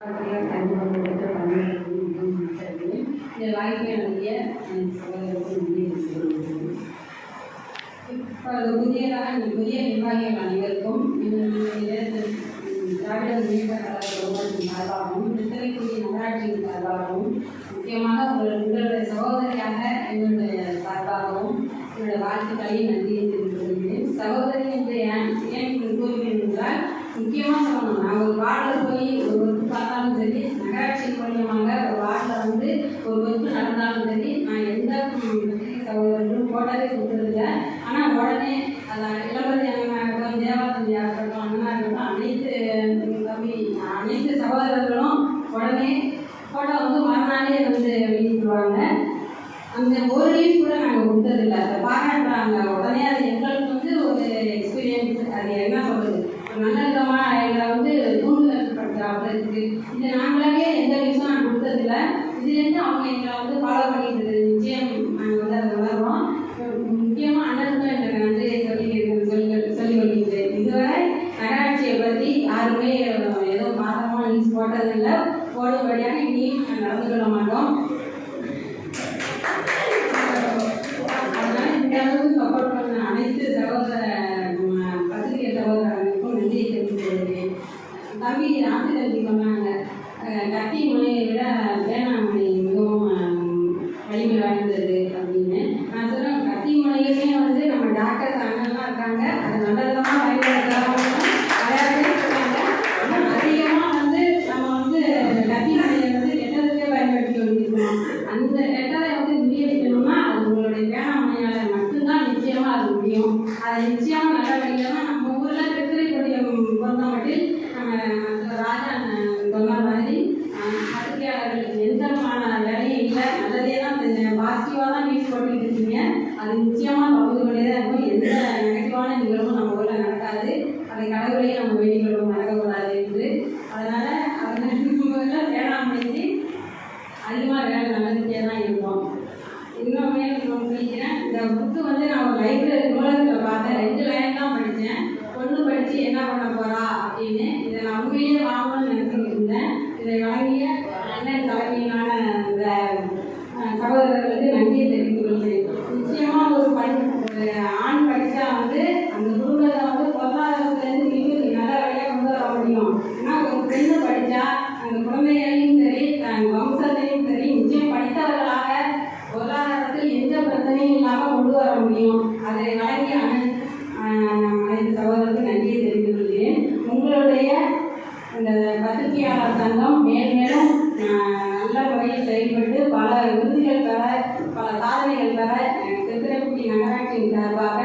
இந்த என் புதியதாக இந்த புதிய நிர்வாகிகள் அனைவருக்கும் திராவிட முன்னேற்ற கழக சார்பாகவும் திருத்துறைக்குடி நகராட்சியின் சார்பாகவும் முக்கியமாக உங்களுடைய சகோதரியாக எங்களுடைய சார்பாகவும் என்னுடைய வாழ்த்துக்களை நன்றி தெரிவித்துக் கொள்கிறேன் சகோதரி என்று ஏன் ஏன் இப்படி கூறுகிறேன் என்றால் முக்கியமாக சொல்லணும் நான் ஒரு வார்டில் போய் ஒரு ஒர்க்கு பார்த்தாலும் சரி நகராட்சி மூலியமாக ஒரு வார்டில் வந்து ஒரு ஒர்க்கு நடந்தாலும் சரி நான் எந்த ம், பத்திரிகை சகோதரர்களும் போட்டாலே கொடுத்ததில்ல ஆனால் உடனே அதை இளவரசி அண்ணனாகட்டும் தேவாசந்தி ஆகட்டும் அண்ணனா இருக்கட்டும் அனைத்து தம்பி அனைத்து சகோதரர்களும் உடனே போட்டால் வந்து மறுநாளே வந்து வெளியிடுவாங்க அந்த ஒரு லீவ் கூட நாங்கள் கொடுத்ததில்ல. அதை பாராட்டுறாங்க. உடனே அது எங்களுக்கு வந்து ஒரு எக்ஸ்பீரியன்ஸ் அது என்ன சொல்கிறது ஒரு நல்ல விதமாக எங்களை வந்து தூண்டுதல் படுத்துகிறாப்புல இருக்குது இது நாங்களாவே எந்த விஷயம் நான் கொடுத்ததில்ல. இதுலேருந்து அவங்க எங்களை வந்து ஃபாலோ பண்ணிட்டு நிச்சயம் நாங்கள் வந்து அதை பற்றி யாருமே ஏதோ பாதமாக நியூஸ் போட்டதில்லை போடும்படியாக இனியும் நடந்து கொள்ள மாட்டோம். அதனால் இந்த அளவுக்கு சப்போர்ட் பண்ண அனைத்து சகோதர பத்திரிகை சகோதரர்களுக்கும் நன்றியை தெரிவித்துக் தம்பி ராமதம்பி சொன்னாங்க அந்த லெட்டரை வந்து முறியடிக்கணும்னா அது உங்களுடைய வேளாண்மையாளர் மட்டும்தான் நிச்சயமாக அது முடியும். அதை நிச்சயமாக நல்ல வழியில் நம்ம ஊரில் திருத்துறைக்குடியம் பொறுத்த மட்டும் நம்ம ராஜா சொன்ன மாதிரி பத்திரிகையாளர்களுக்கு எந்த விதமான வேலையும் இல்லை. நல்லதே தான் பாசிட்டிவாக தான் நியூஸ் போட்டுட்டு இருக்கீங்க. அது நிச்சயமாக பகுதி கொண்டே தான் இருக்கும். எந்த நெகட்டிவான நிகழ்வும் நம்ம ஊரில் நடக்காது. அதை கடவுளையும் நம்ம வேண்டிகளும் கொள்வோம் அதிகமாக வேலை நடந்துகிட்டே தான் இருக்கும். இன்னுமே நான் இந்த புக்கு வந்து நான் ஒரு லைப்ரரி நூலகத்தில் பார்த்தேன். ரெண்டு லைன் தான் படித்தேன் பொண்ணு படித்து என்ன பண்ண போகிறா அப்படின்னு இதை நான் உண்மையிலே வாங்கணும்னு நினைச்சிட்டு இருந்தேன். இதை வழங்கிய அண்ணன் தலைமையிலான இந்த சகோதரர்களுக்கு நன்றியை தெரிவித்துக் கொள்கிறேன். நிச்சயமாக ஒரு பணி ஒரு ஆண் படித்தா வந்து அந்த குடும்பத்தை வந்து பொருளாதாரத்துலேருந்து மீண்டும் நல்ல வழியாக கொண்டு வர முடியும். ஆனால் ஒரு பெண்ணு படித்தா அந்த குழந்தைகள் சரி தன் வம்சத்தையும் சரி நிச்சயம் படித்தவர்களாக பொருளாதாரத்தில் எந்த பிரச்சனையும் இல்லாமல் கொண்டு வர முடியும். அதை வழங்கி அனைத்து அனைத்து சகோதரருக்கு நன்றியை தெரிவித்துக் கொள்கிறேன் உங்களுடைய இந்த பத்திரிகையாளர் சங்கம் மேல் மேலும் நல்ல முறையில் செயல்பட்டு பல விருதுகள் பெற பல சாதனைகள் பெற அஹ், திருத்துறைப்பூண்டி நகராட்சியின் சார்பாக